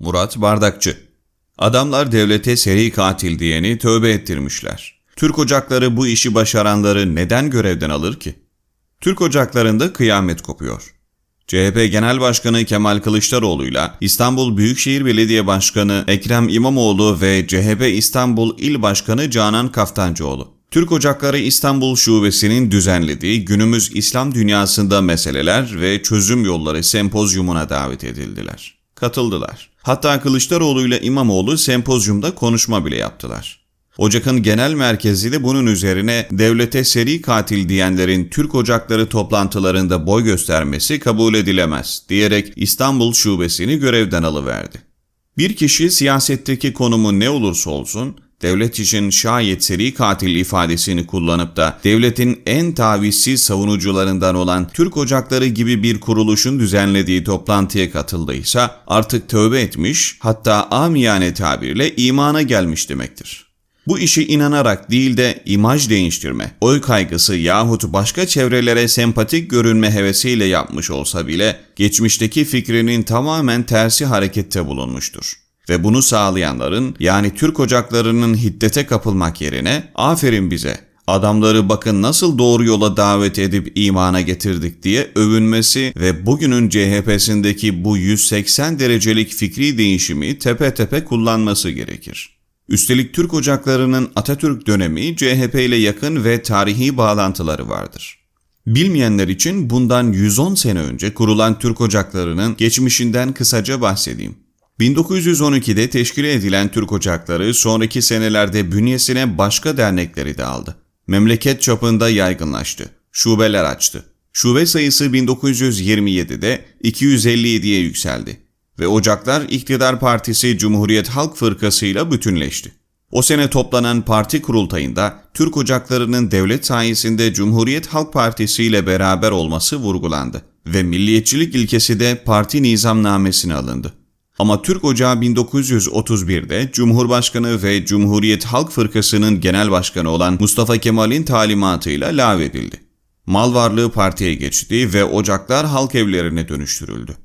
Murat Bardakçı Adamlar devlete seri katil diyeni tövbe ettirmişler. Türk ocakları bu işi başaranları neden görevden alır ki? Türk ocaklarında kıyamet kopuyor. CHP Genel Başkanı Kemal Kılıçdaroğlu'yla İstanbul Büyükşehir Belediye Başkanı Ekrem İmamoğlu ve CHP İstanbul İl Başkanı Canan Kaftancıoğlu. Türk Ocakları İstanbul Şubesi'nin düzenlediği günümüz İslam dünyasında meseleler ve çözüm yolları sempozyumuna davet edildiler. Katıldılar. Hatta Kılıçdaroğlu ile İmamoğlu sempozyumda konuşma bile yaptılar. Ocak'ın genel merkezi de bunun üzerine devlete seri katil diyenlerin Türk Ocakları toplantılarında boy göstermesi kabul edilemez diyerek İstanbul Şubesini görevden alıverdi. Bir kişi siyasetteki konumu ne olursa olsun devlet için şayet seri katil ifadesini kullanıp da devletin en tavizsiz savunucularından olan Türk Ocakları gibi bir kuruluşun düzenlediği toplantıya katıldıysa artık tövbe etmiş hatta amiyane tabirle imana gelmiş demektir. Bu işi inanarak değil de imaj değiştirme, oy kaygısı yahut başka çevrelere sempatik görünme hevesiyle yapmış olsa bile geçmişteki fikrinin tamamen tersi harekette bulunmuştur. Ve bunu sağlayanların yani Türk ocaklarının hiddete kapılmak yerine aferin bize adamları bakın nasıl doğru yola davet edip imana getirdik diye övünmesi ve bugünün CHP'sindeki bu 180 derecelik fikri değişimi tepe tepe kullanması gerekir. Üstelik Türk ocaklarının Atatürk dönemi CHP ile yakın ve tarihi bağlantıları vardır. Bilmeyenler için bundan 110 sene önce kurulan Türk ocaklarının geçmişinden kısaca bahsedeyim. 1912'de teşkil edilen Türk Ocakları sonraki senelerde bünyesine başka dernekleri de aldı. Memleket çapında yaygınlaştı. Şubeler açtı. Şube sayısı 1927'de 257'ye yükseldi ve Ocaklar İktidar Partisi Cumhuriyet Halk Fırkası ile bütünleşti. O sene toplanan parti kurultayında Türk Ocakları'nın devlet sayesinde Cumhuriyet Halk Partisi ile beraber olması vurgulandı ve milliyetçilik ilkesi de parti nizamnamesine alındı. Ama Türk Ocağı 1931'de Cumhurbaşkanı ve Cumhuriyet Halk Fırkası'nın genel başkanı olan Mustafa Kemal'in talimatıyla lağvedildi. Mal varlığı partiye geçti ve ocaklar halk evlerine dönüştürüldü.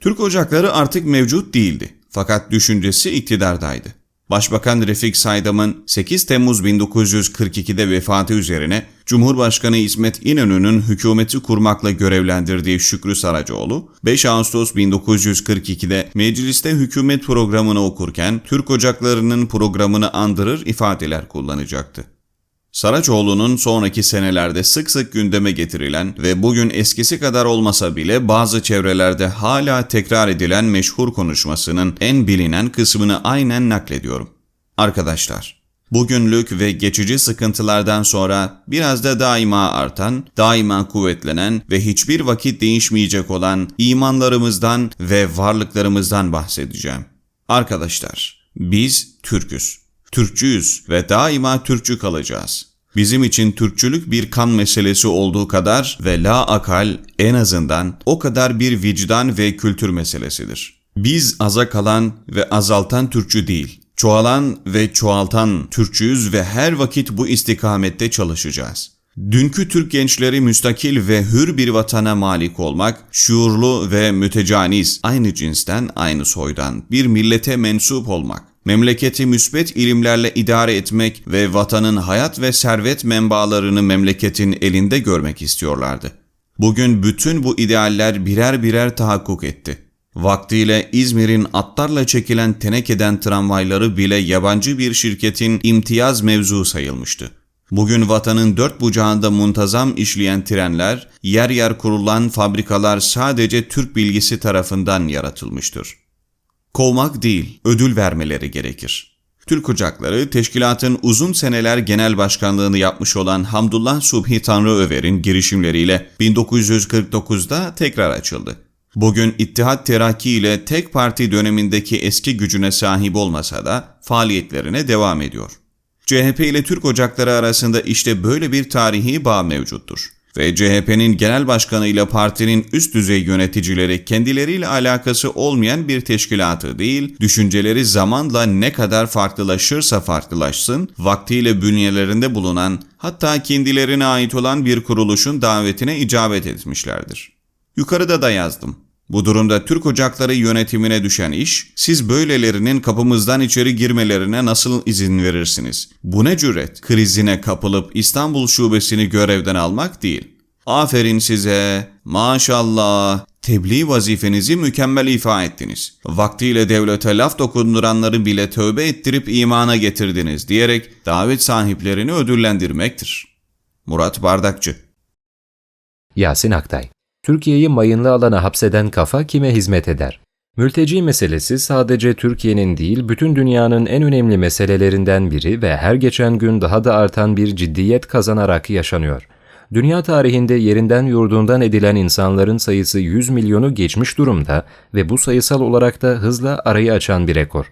Türk ocakları artık mevcut değildi fakat düşüncesi iktidardaydı. Başbakan Refik Saydam'ın 8 Temmuz 1942'de vefatı üzerine Cumhurbaşkanı İsmet İnönü'nün hükümeti kurmakla görevlendirdiği Şükrü Saracoğlu, 5 Ağustos 1942'de mecliste hükümet programını okurken Türk Ocakları'nın programını andırır ifadeler kullanacaktı. Saraçoğlu'nun sonraki senelerde sık sık gündeme getirilen ve bugün eskisi kadar olmasa bile bazı çevrelerde hala tekrar edilen meşhur konuşmasının en bilinen kısmını aynen naklediyorum. Arkadaşlar, bugünlük ve geçici sıkıntılardan sonra biraz da daima artan, daima kuvvetlenen ve hiçbir vakit değişmeyecek olan imanlarımızdan ve varlıklarımızdan bahsedeceğim. Arkadaşlar, biz Türküz. Türkçüyüz ve daima Türkçü kalacağız. Bizim için Türkçülük bir kan meselesi olduğu kadar ve la akal en azından o kadar bir vicdan ve kültür meselesidir. Biz aza kalan ve azaltan Türkçü değil, çoğalan ve çoğaltan Türkçüyüz ve her vakit bu istikamette çalışacağız. Dünkü Türk gençleri müstakil ve hür bir vatana malik olmak, şuurlu ve mütecaniz, aynı cinsten, aynı soydan, bir millete mensup olmak, memleketi müsbet ilimlerle idare etmek ve vatanın hayat ve servet menbaalarını memleketin elinde görmek istiyorlardı. Bugün bütün bu idealler birer birer tahakkuk etti. Vaktiyle İzmir'in atlarla çekilen tenekeden tramvayları bile yabancı bir şirketin imtiyaz mevzu sayılmıştı. Bugün vatanın dört bucağında muntazam işleyen trenler, yer yer kurulan fabrikalar sadece Türk bilgisi tarafından yaratılmıştır. Kovmak değil, ödül vermeleri gerekir. Türk Ocakları, teşkilatın uzun seneler genel başkanlığını yapmış olan Hamdullah Subhi Tanrıöver'in girişimleriyle 1949'da tekrar açıldı. Bugün İttihat Terakki ile tek parti dönemindeki eski gücüne sahip olmasa da faaliyetlerine devam ediyor. CHP ile Türk Ocakları arasında işte böyle bir tarihi bağ mevcuttur. Ve CHP'nin genel başkanı ile partinin üst düzey yöneticileri kendileriyle alakası olmayan bir teşkilatı değil, düşünceleri zamanla ne kadar farklılaşırsa farklılaşsın, vaktiyle bünyelerinde bulunan, hatta kendilerine ait olan bir kuruluşun davetine icabet etmişlerdir. Yukarıda da yazdım. Bu durumda Türk Ocakları yönetimine düşen iş, siz böylelerinin kapımızdan içeri girmelerine nasıl izin verirsiniz? Bu ne cüret? Krizine kapılıp İstanbul şubesini görevden almak değil. Aferin size, maşallah, tebliğ vazifenizi mükemmel ifa ettiniz. Vaktiyle devlete laf dokunduranları bile tövbe ettirip imana getirdiniz diyerek davet sahiplerini ödüllendirmektir. Murat Bardakçı Yasin Aktay Türkiye'yi mayınlı alana hapseden kafa kime hizmet eder? Mülteci meselesi sadece Türkiye'nin değil, bütün dünyanın en önemli meselelerinden biri ve her geçen gün daha da artan bir ciddiyet kazanarak yaşanıyor. Dünya tarihinde yerinden yurdundan edilen insanların sayısı 100 milyonu geçmiş durumda ve bu sayısal olarak da hızla arayı açan bir rekor.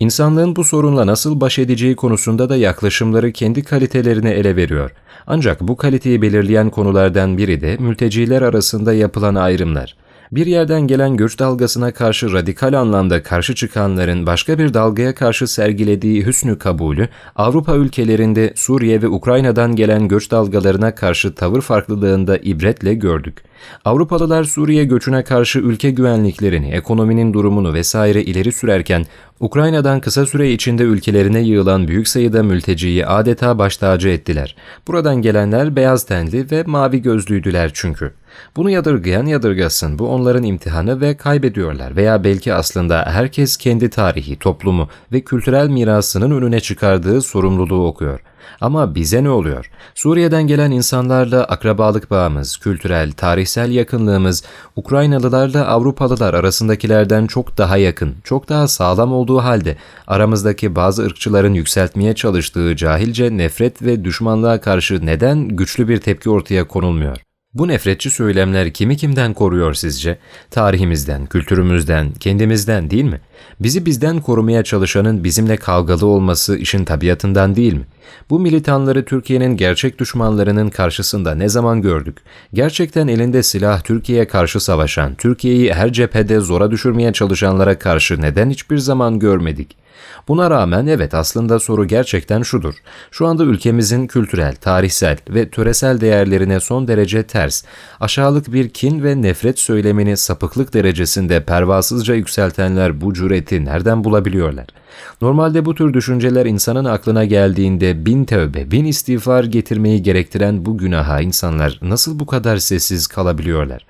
İnsanlığın bu sorunla nasıl baş edeceği konusunda da yaklaşımları kendi kalitelerini ele veriyor. Ancak bu kaliteyi belirleyen konulardan biri de mülteciler arasında yapılan ayrımlar. Bir yerden gelen göç dalgasına karşı radikal anlamda karşı çıkanların başka bir dalgaya karşı sergilediği hüsnü kabulü, Avrupa ülkelerinde Suriye ve Ukrayna'dan gelen göç dalgalarına karşı tavır farklılığında ibretle gördük. Avrupalılar Suriye göçüne karşı ülke güvenliklerini, ekonominin durumunu vesaire ileri sürerken, Ukrayna'dan kısa süre içinde ülkelerine yığılan büyük sayıda mülteciyi adeta baş tacı ettiler. Buradan gelenler beyaz tenli ve mavi gözlüydüler çünkü. Bunu yadırgayan yadırgasın. Bu onların imtihanı ve kaybediyorlar. Veya belki aslında herkes kendi tarihi, toplumu ve kültürel mirasının önüne çıkardığı sorumluluğu okuyor. Ama bize ne oluyor? Suriye'den gelen insanlarla akrabalık bağımız, kültürel, tarihsel yakınlığımız, Ukraynalılarla Avrupalılar arasındakilerden çok daha yakın, çok daha sağlam olduğu halde aramızdaki bazı ırkçıların yükseltmeye çalıştığı cahilce nefret ve düşmanlığa karşı neden güçlü bir tepki ortaya konulmuyor? Bu nefretçi söylemler kimi kimden koruyor sizce? Tarihimizden, kültürümüzden, kendimizden değil mi? Bizi bizden korumaya çalışanın bizimle kavgalı olması işin tabiatından değil mi? Bu militanları Türkiye'nin gerçek düşmanlarının karşısında ne zaman gördük? Gerçekten elinde silah Türkiye'ye karşı savaşan, Türkiye'yi her cephede zora düşürmeye çalışanlara karşı neden hiçbir zaman görmedik? Buna rağmen evet aslında soru gerçekten şudur. Şu anda ülkemizin kültürel, tarihsel ve töresel değerlerine son derece ters, aşağılık bir kin ve nefret söylemini sapıklık derecesinde pervasızca yükseltenler bu cüreti nereden bulabiliyorlar? Normalde bu tür düşünceler insanın aklına geldiğinde bin tövbe, bin istiğfar getirmeyi gerektiren bu günaha insanlar nasıl bu kadar sessiz kalabiliyorlar?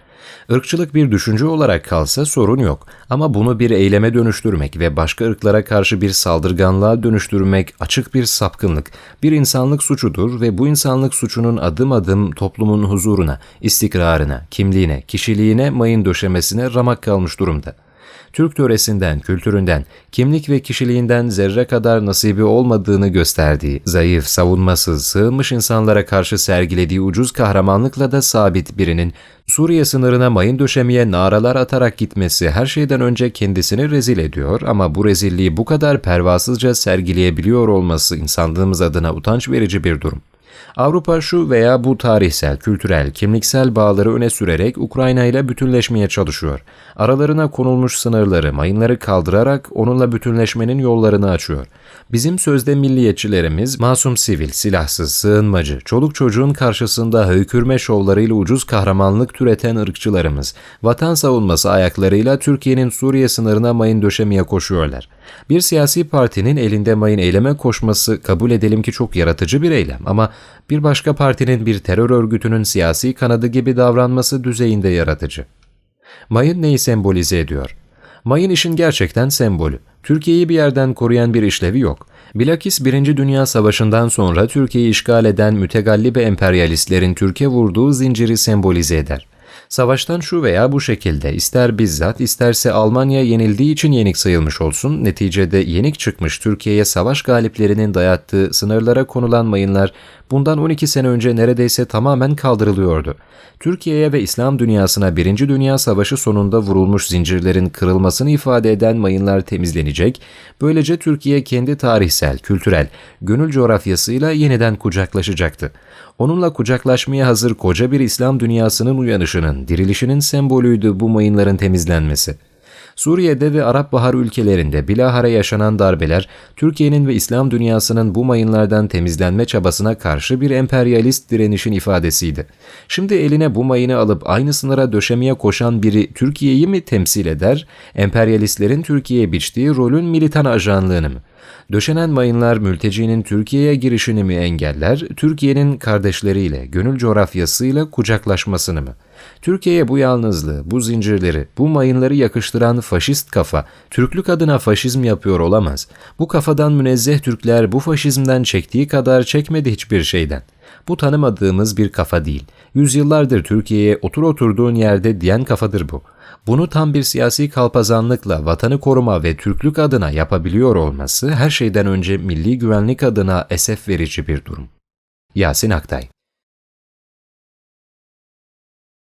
Irkçılık bir düşünce olarak kalsa sorun yok ama bunu bir eyleme dönüştürmek ve başka ırklara karşı bir saldırganlığa dönüştürmek açık bir sapkınlık, bir insanlık suçudur ve bu insanlık suçunun adım adım toplumun huzuruna, istikrarına, kimliğine, kişiliğine mayın döşemesine ramak kalmış durumda. Türk töresinden, kültüründen, kimlik ve kişiliğinden zerre kadar nasibi olmadığını gösterdiği, zayıf, savunmasız, sığınmış insanlara karşı sergilediği ucuz kahramanlıkla da sabit birinin Suriye sınırına mayın döşemeye naralar atarak gitmesi her şeyden önce kendisini rezil ediyor ama bu rezilliği bu kadar pervasızca sergileyebiliyor olması insanlığımız adına utanç verici bir durum. Avrupa şu veya bu tarihsel, kültürel, kimliksel bağları öne sürerek Ukrayna ile bütünleşmeye çalışıyor. Aralarına konulmuş sınırları, mayınları kaldırarak onunla bütünleşmenin yollarını açıyor. Bizim sözde milliyetçilerimiz masum sivil, silahsız, sığınmacı, çoluk çocuğun karşısında höykürme şovlarıyla ucuz kahramanlık türeten ırkçılarımız, vatan savunması ayaklarıyla Türkiye'nin Suriye sınırına mayın döşemeye koşuyorlar. Bir siyasi partinin elinde mayın eyleme koşması kabul edelim ki çok yaratıcı bir eylem ama bir başka partinin bir terör örgütünün siyasi kanadı gibi davranması düzeyinde yaratıcı. Mayın neyi sembolize ediyor? Mayın işin gerçekten sembolü. Türkiye'yi bir yerden koruyan bir işlevi yok. Bilakis Birinci Dünya Savaşı'ndan sonra Türkiye'yi işgal eden mütegallibe emperyalistlerin Türkiye vurduğu zinciri sembolize eder. Savaştan şu veya bu şekilde ister bizzat isterse Almanya yenildiği için yenik sayılmış olsun, neticede yenik çıkmış Türkiye'ye savaş galiplerinin dayattığı sınırlara konulan mayınlar bundan 12 sene önce neredeyse tamamen kaldırılıyordu. Türkiye'ye ve İslam dünyasına Birinci Dünya Savaşı sonunda vurulmuş zincirlerin kırılmasını ifade eden mayınlar temizlenecek, böylece Türkiye kendi tarihsel, kültürel, gönül coğrafyasıyla yeniden kucaklaşacaktı. Onunla kucaklaşmaya hazır koca bir İslam dünyasının uyanışının, dirilişinin sembolüydü bu mayınların temizlenmesi. Suriye'de ve Arap Baharı ülkelerinde bilahare yaşanan darbeler, Türkiye'nin ve İslam dünyasının bu mayınlardan temizlenme çabasına karşı bir emperyalist direnişin ifadesiydi. Şimdi eline bu mayını alıp aynı sınıra döşemeye koşan biri Türkiye'yi mi temsil eder, emperyalistlerin Türkiye'ye biçtiği rolün militan ajanlığını mı? Döşenen mayınlar mültecinin Türkiye'ye girişini mi engeller, Türkiye'nin kardeşleriyle, gönül coğrafyasıyla kucaklaşmasını mı? Türkiye'ye bu yalnızlığı, bu zincirleri, bu mayınları yakıştıran faşist kafa, Türklük adına faşizm yapıyor olamaz. Bu kafadan münezzeh Türkler bu faşizmden çektiği kadar çekmedi hiçbir şeyden. Bu tanımadığımız bir kafa değil. Yüzyıllardır Türkiye'ye otur oturduğun yerde diyen kafadır bu. Bunu tam bir siyasi kalpazanlıkla vatanı koruma ve Türklük adına yapabiliyor olması her şeyden önce milli güvenlik adına esef verici bir durum. Yasin Aktay